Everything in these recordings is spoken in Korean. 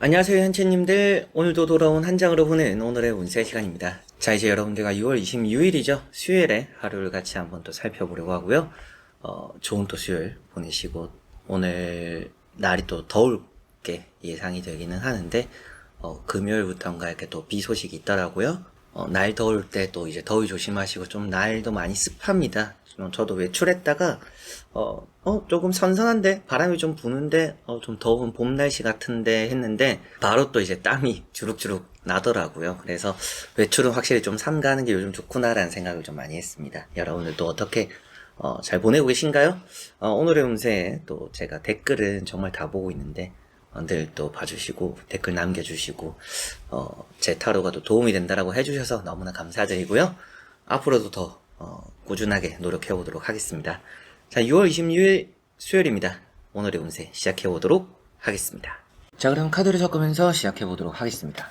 안녕하세요 현채님들. 오늘도 돌아온 한 장으로 보는 오늘의 운세 시간입니다. 자 이제 여러분들과 6월 26일이죠. 수요일에 하루를 같이 한번 또 살펴보려고 하고요. 어, 좋은 또 수요일 보내시고 오늘 날이 또 더울게 예상이 되기는 하는데 어, 금요일부터인가 이렇게 또 비 소식이 있더라고요 어, 날 더울 때 또 이제 더위 조심하시고 좀 날도 많이 습합니다 좀 저도 외출했다가 어, 어, 조금 선선한데, 바람이 좀 부는데, 어, 좀 더운 봄 날씨 같은데 했는데, 바로 또 이제 땀이 주룩주룩 나더라고요. 그래서 외출은 확실히 좀 삼가는 게 요즘 좋구나라는 생각을 좀 많이 했습니다. 여러분들도 어떻게, 어, 잘 보내고 계신가요? 어, 오늘의 운세, 또 제가 댓글은 정말 다 보고 있는데, 어, 늘또 봐주시고, 댓글 남겨주시고, 어, 제 타로가 또 도움이 된다라고 해주셔서 너무나 감사드리고요. 앞으로도 더, 어, 꾸준하게 노력해 보도록 하겠습니다. 자, 6월 26일 수요일입니다. 오늘의 운세 시작해 보도록 하겠습니다. 자, 그럼 카드를 섞으면서 시작해 보도록 하겠습니다.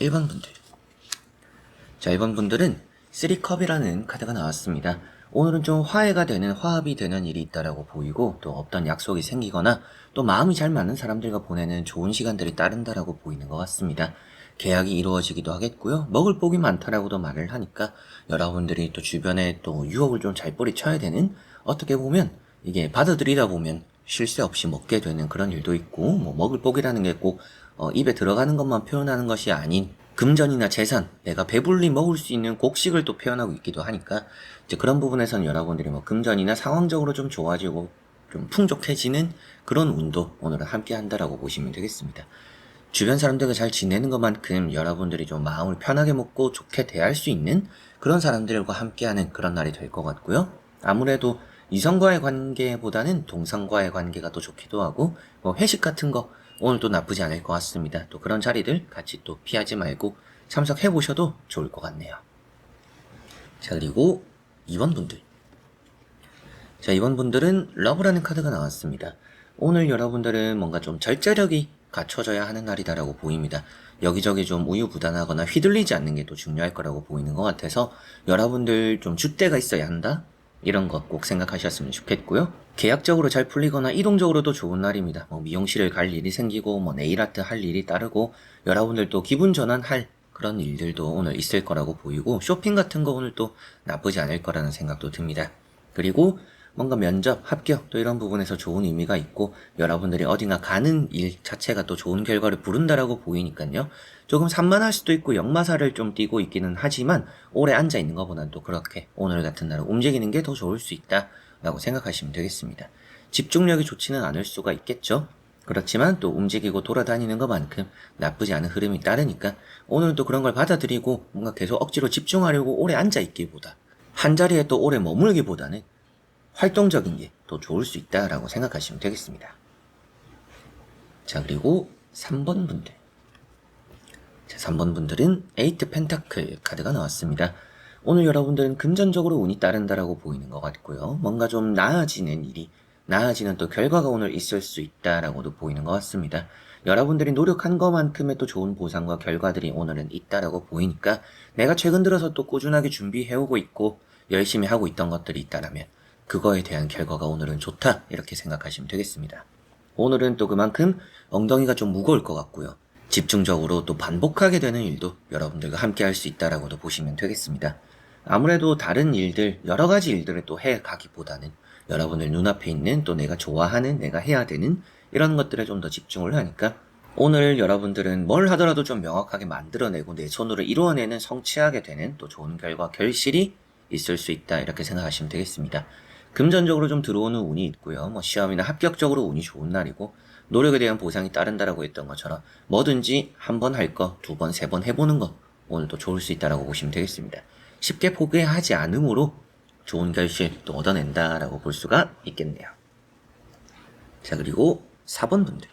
1번 분들. 자, 1번 분들은 3컵이라는 카드가 나왔습니다. 오늘은 좀 화해가 되는, 화합이 되는 일이 있다라고 보이고, 또 어떤 약속이 생기거나, 또 마음이 잘 맞는 사람들과 보내는 좋은 시간들이 따른다라고 보이는 것 같습니다. 계약이 이루어지기도 하겠고요. 먹을 복이 많다라고도 말을 하니까, 여러분들이 또 주변에 또 유혹을 좀 잘 뿌리쳐야 되는, 어떻게 보면, 이게 받아들이다 보면 쉴새 없이 먹게 되는 그런 일도 있고, 뭐 먹을 복이라는 게 꼭 어, 입에 들어가는 것만 표현하는 것이 아닌 금전이나 재산, 내가 배불리 먹을 수 있는 곡식을 또 표현하고 있기도 하니까 이제 그런 부분에서는 여러분들이 뭐 금전이나 상황적으로 좀 좋아지고 좀 풍족해지는 그런 운도 오늘은 함께 한다라고 보시면 되겠습니다. 주변 사람들과 잘 지내는 것만큼 여러분들이 좀 마음을 편하게 먹고 좋게 대할 수 있는 그런 사람들과 함께하는 그런 날이 될 것 같고요. 아무래도 이성과의 관계보다는 동성과의 관계가 더 좋기도 하고 뭐 회식 같은 거 오늘도 나쁘지 않을 것 같습니다. 또 그런 자리들 같이 또 피하지 말고 참석해 보셔도 좋을 것 같네요. 자 그리고 2번 분들 자, 이번 분들은 러브라는 카드가 나왔습니다. 오늘 여러분들은 뭔가 좀 절제력이 갖춰져야 하는 날이다라고 보입니다. 여기저기 좀 우유부단하거나 휘둘리지 않는 게 또 중요할 거라고 보이는 것 같아서 여러분들 좀 줏대가 있어야 한다? 이런 것 꼭 생각하셨으면 좋겠고요. 계약적으로 잘 풀리거나 이동적으로도 좋은 날입니다. 뭐 미용실을 갈 일이 생기고 뭐 네일아트 할 일이 따르고 여러분들도 기분 전환할 그런 일들도 오늘 있을 거라고 보이고 쇼핑 같은 거 오늘 또 나쁘지 않을 거라는 생각도 듭니다. 그리고 뭔가 면접, 합격 또 이런 부분에서 좋은 의미가 있고 여러분들이 어디나 가는 일 자체가 또 좋은 결과를 부른다라고 보이니까요. 조금 산만할 수도 있고 역마살을 좀 띠고 있기는 하지만 오래 앉아 있는 것보다는 또 그렇게 오늘 같은 날은 움직이는 게 더 좋을 수 있다라고 생각하시면 되겠습니다. 집중력이 좋지는 않을 수가 있겠죠. 그렇지만 또 움직이고 돌아다니는 것만큼 나쁘지 않은 흐름이 따르니까 오늘도 그런 걸 받아들이고 뭔가 계속 억지로 집중하려고 오래 앉아 있기보다 한 자리에 또 오래 머물기보다는 활동적인 게 더 좋을 수 있다라고 생각하시면 되겠습니다. 자, 그리고 3번 분들. 자, 3번 분들은 에이트 펜타클 카드가 나왔습니다. 오늘 여러분들은 금전적으로 운이 따른다라고 보이는 것 같고요. 뭔가 좀 나아지는 일이, 나아지는 또 결과가 오늘 있을 수 있다라고도 보이는 것 같습니다. 여러분들이 노력한 것만큼의 또 좋은 보상과 결과들이 오늘은 있다라고 보이니까 내가 최근 들어서 또 꾸준하게 준비해오고 있고 열심히 하고 있던 것들이 있다라면 그거에 대한 결과가 오늘은 좋다 이렇게 생각하시면 되겠습니다. 오늘은 또 그만큼 엉덩이가 좀 무거울 것 같고요. 집중적으로 또 반복하게 되는 일도 여러분들과 함께 할 수 있다라고도 보시면 되겠습니다. 아무래도 다른 일들, 여러 가지 일들을 또 해 가기보다는 여러분들 눈앞에 있는 또 내가 좋아하는, 내가 해야 되는 이런 것들에 좀 더 집중을 하니까 오늘 여러분들은 뭘 하더라도 좀 명확하게 만들어내고 내 손으로 이루어내는 성취하게 되는 또 좋은 결과, 결실이 있을 수 있다 이렇게 생각하시면 되겠습니다. 금전적으로 좀 들어오는 운이 있고요. 뭐 시험이나 합격적으로 운이 좋은 날이고 노력에 대한 보상이 따른다라고 했던 것처럼 뭐든지 한 번 할 거, 두 번, 세 번 해보는 거 오늘도 좋을 수 있다라고 보시면 되겠습니다. 쉽게 포기하지 않으므로 좋은 결실 또 얻어낸다라고 볼 수가 있겠네요. 자 그리고 4번 분들.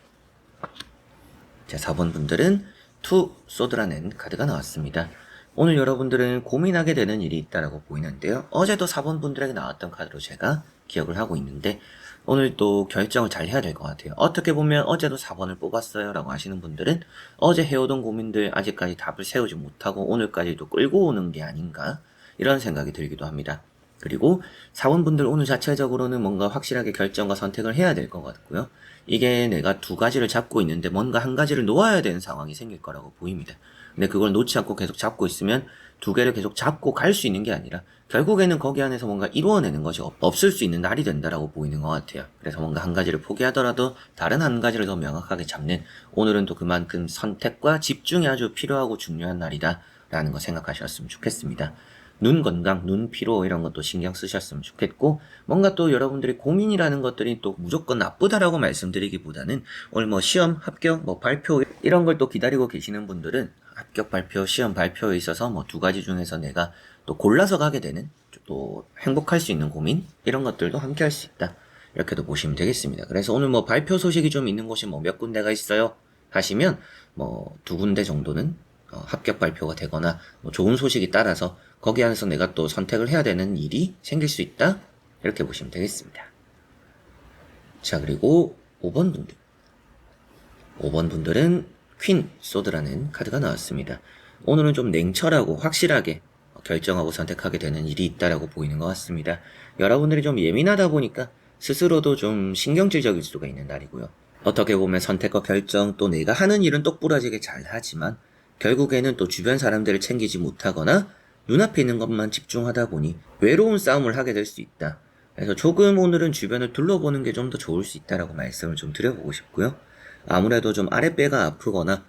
자 4번 분들은 투 소드라는 카드가 나왔습니다. 오늘 여러분들은 고민하게 되는 일이 있다라고 보이는데요. 어제도 4번 분들에게 나왔던 카드로 제가 기억을 하고 있는데 오늘 또 결정을 잘 해야 될 것 같아요. 어떻게 보면 어제도 4번을 뽑았어요 라고 하시는 분들은 어제 해오던 고민들 아직까지 답을 세우지 못하고 오늘까지도 끌고 오는 게 아닌가 이런 생각이 들기도 합니다. 그리고 4번 분들 오늘 자체적으로는 뭔가 확실하게 결정과 선택을 해야 될 것 같고요. 이게 내가 두 가지를 잡고 있는데 뭔가 한 가지를 놓아야 되는 상황이 생길 거라고 보입니다. 근데 그걸 놓지 않고 계속 잡고 있으면 두 개를 계속 잡고 갈 수 있는 게 아니라 결국에는 거기 안에서 뭔가 이루어내는 것이 없- 없을 수 있는 날이 된다라고 보이는 것 같아요. 그래서 뭔가 한 가지를 포기하더라도 다른 한 가지를 더 명확하게 잡는 오늘은 또 그만큼 선택과 집중이 아주 필요하고 중요한 날이다 라는 거 생각하셨으면 좋겠습니다. 눈 건강, 눈 피로 이런 것도 신경 쓰셨으면 좋겠고 뭔가 또 여러분들이 고민이라는 것들이 또 무조건 나쁘다라고 말씀드리기보다는 오늘 뭐 시험 합격, 뭐 발표 이런 걸 또 기다리고 계시는 분들은 합격 발표, 시험 발표에 있어서 뭐 두 가지 중에서 내가 또 골라서 가게 되는 또 행복할 수 있는 고민 이런 것들도 함께 할 수 있다. 이렇게도 보시면 되겠습니다. 그래서 오늘 뭐 발표 소식이 좀 있는 곳이 뭐 몇 군데가 있어요 하시면 뭐 두 군데 정도는 어, 합격 발표가 되거나 뭐 좋은 소식이 따라서 거기 안에서 내가 또 선택을 해야 되는 일이 생길 수 있다. 이렇게 보시면 되겠습니다. 자, 그리고 5번 분들. 5번 분들은 퀸 소드라는 카드가 나왔습니다. 오늘은 좀 냉철하고 확실하게 결정하고 선택하게 되는 일이 있다라고 보이는 것 같습니다. 여러분들이 좀 예민하다 보니까 스스로도 좀 신경질적일 수가 있는 날이고요. 어떻게 보면 선택과 결정 또 내가 하는 일은 똑부러지게 잘 하지만 결국에는 또 주변 사람들을 챙기지 못하거나 눈앞에 있는 것만 집중하다 보니 외로운 싸움을 하게 될 수 있다. 그래서 조금 오늘은 주변을 둘러보는 게 좀 더 좋을 수 있다라고 말씀을 좀 드려보고 싶고요. 아무래도 좀 아랫배가 아프거나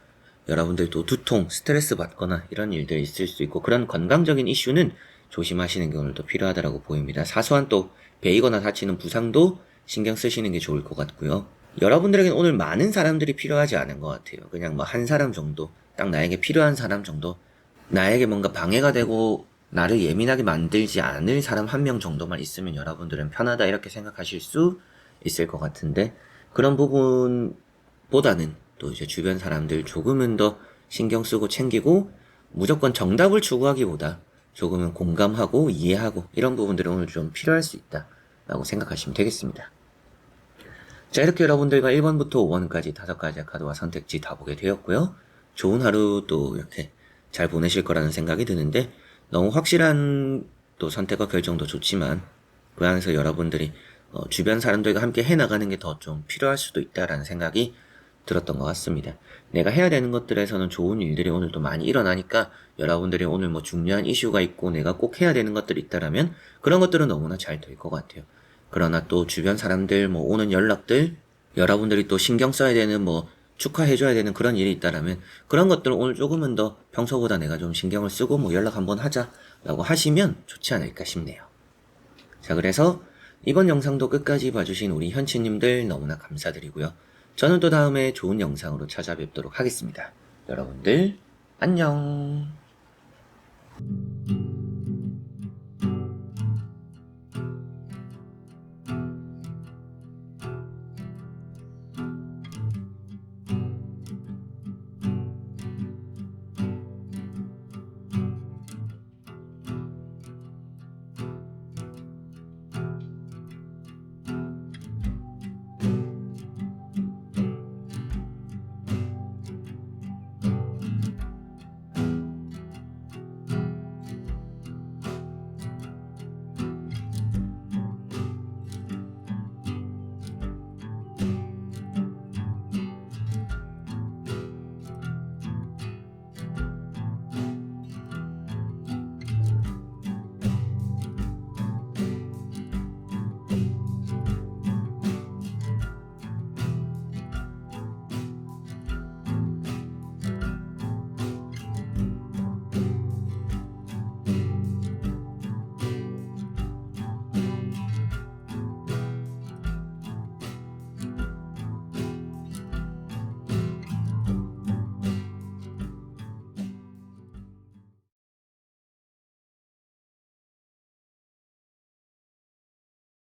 여러분들도 두통, 스트레스 받거나 이런 일들이 있을 수 있고 그런 건강적인 이슈는 조심하시는 게 오늘도 필요하다라고 보입니다. 사소한 또 베이거나 다치는 부상도 신경 쓰시는 게 좋을 것 같고요. 여러분들에게는 오늘 많은 사람들이 필요하지 않은 것 같아요. 그냥 뭐 한 사람 정도, 딱 나에게 필요한 사람 정도, 나에게 뭔가 방해가 되고 나를 예민하게 만들지 않을 사람 한 명 정도만 있으면 여러분들은 편하다 이렇게 생각하실 수 있을 것 같은데 그런 부분 보다는 또 이제 주변 사람들 조금은 더 신경 쓰고 챙기고 무조건 정답을 추구하기보다 조금은 공감하고 이해하고 이런 부분들이 오늘 좀 필요할 수 있다라고 생각하시면 되겠습니다. 자 이렇게 여러분들과 1번부터 5번까지 다섯 가지의 카드와 선택지 다 보게 되었고요. 좋은 하루 또 이렇게 잘 보내실 거라는 생각이 드는데 너무 확실한 또 선택과 결정도 좋지만 그 안에서 여러분들이 어, 주변 사람들과 함께 해나가는 게 더 좀 필요할 수도 있다라는 생각이 들었던 것 같습니다. 내가 해야 되는 것들에서는 좋은 일들이 오늘도 많이 일어나니까 여러분들이 오늘 뭐 중요한 이슈가 있고 내가 꼭 해야 되는 것들이 있다라면 그런 것들은 너무나 잘 될 것 같아요. 그러나 또 주변 사람들 뭐 오는 연락들 여러분들이 또 신경 써야 되는 뭐 축하해줘야 되는 그런 일이 있다라면 그런 것들을 오늘 조금은 더 평소보다 내가 좀 신경을 쓰고 뭐 연락 한번 하자라고 하시면 좋지 않을까 싶네요. 자 그래서 이번 영상도 끝까지 봐주신 우리 현치님들 너무나 감사드리고요. 저는 또 다음에 좋은 영상으로 찾아뵙도록 하겠습니다. 여러분들 안녕.